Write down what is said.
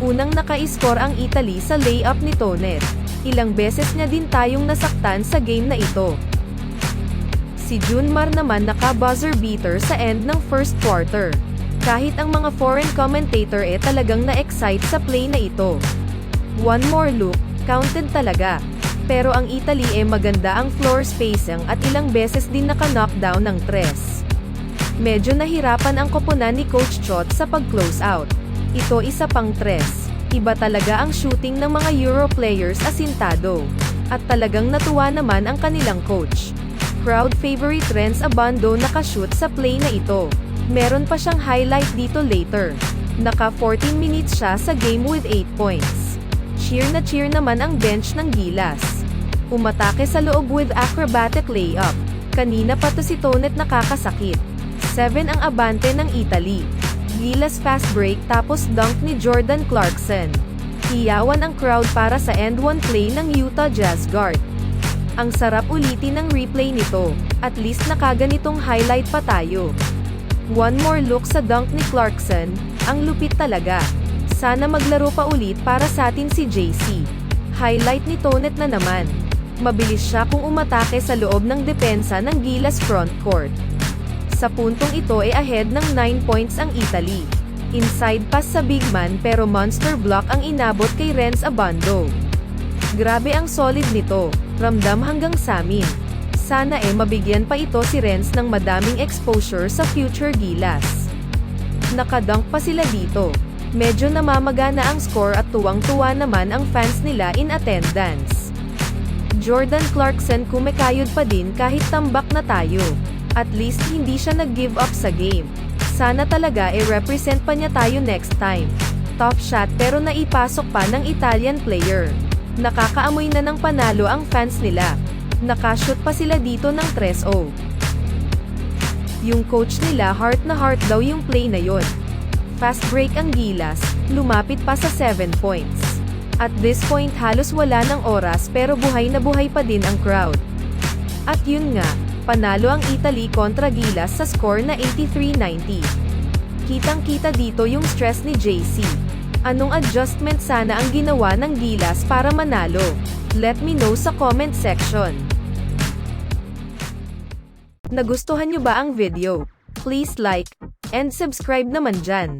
Unang naka-score ang Italy sa layup ni Tonet. Ilang beses niya din tayong nasaktan sa game na ito. Si Junmar naman naka-buzzer beater sa end ng first quarter. Kahit ang mga foreign commentator eh talagang na-excite sa play na ito. One more look, counted talaga. Pero ang Italy eh maganda ang floor spacing at ilang beses din naka-knockdown ng tres. Medyo nahirapan ang koponan ni Coach Chot sa pag-close out. Ito isa pang tres. Iba talaga ang shooting ng mga Euro players asintado. At talagang natuwa naman ang kanilang coach. Crowd favorite Renz Abando nakashoot sa play na ito. Meron pa siyang highlight dito later. Naka 14 minutes siya sa game with 8 points. Cheer na cheer naman ang bench ng Gilas. Umatake sa loob with acrobatic layup. Kanina pa to si Tonet nakakasakit. 7 ang abante ng Italy. Gilas fast break tapos dunk ni Jordan Clarkson. Iyawan ang crowd para sa end one play ng Utah Jazz guard. Ang sarap ulitin ng replay nito. At least nakaganitong highlight pa tayo. One more look sa dunk ni Clarkson, ang lupit talaga. Sana maglaro pa ulit para sa atin si JC. Highlight ni Tonet na naman. Mabilis siya kung umatake sa loob ng depensa ng Gilas front court. Sa puntong ito ay ahead ng 9 points ang Italy. Inside pass sa big man pero monster block ang inabot kay Renz Abando. Grabe ang solid nito, ramdam hanggang samin. Sana eh mabigyan pa ito si Renz ng madaming exposure sa future Gilas. Nakadunk pa sila dito. Medyo namamaga na ang score at tuwang-tuwa naman ang fans nila in attendance. Jordan Clarkson kumekayod pa din kahit tambak na tayo. At least hindi siya nag-give up sa game. Sana talaga e-represent pa niya tayo next time. Top shot pero naipasok pa ng Italian player. Nakakaamoy na ng panalo ang fans nila. Nakashoot pa sila dito ng 3-0. Yung coach nila heart na heart daw yung play na yon. Fast break ang gilas, lumapit pa sa 7 points. At this point halos wala ng oras pero buhay na buhay pa din ang crowd. At yun nga, panalo ang Italy kontra Gilas sa score na 83-90. Kitang-kita dito yung stress ni JC. Anong adjustment sana ang ginawa ng Gilas para manalo? Let me know sa comment section. Nagustuhan nyo ba ang video? Please like and subscribe naman dyan.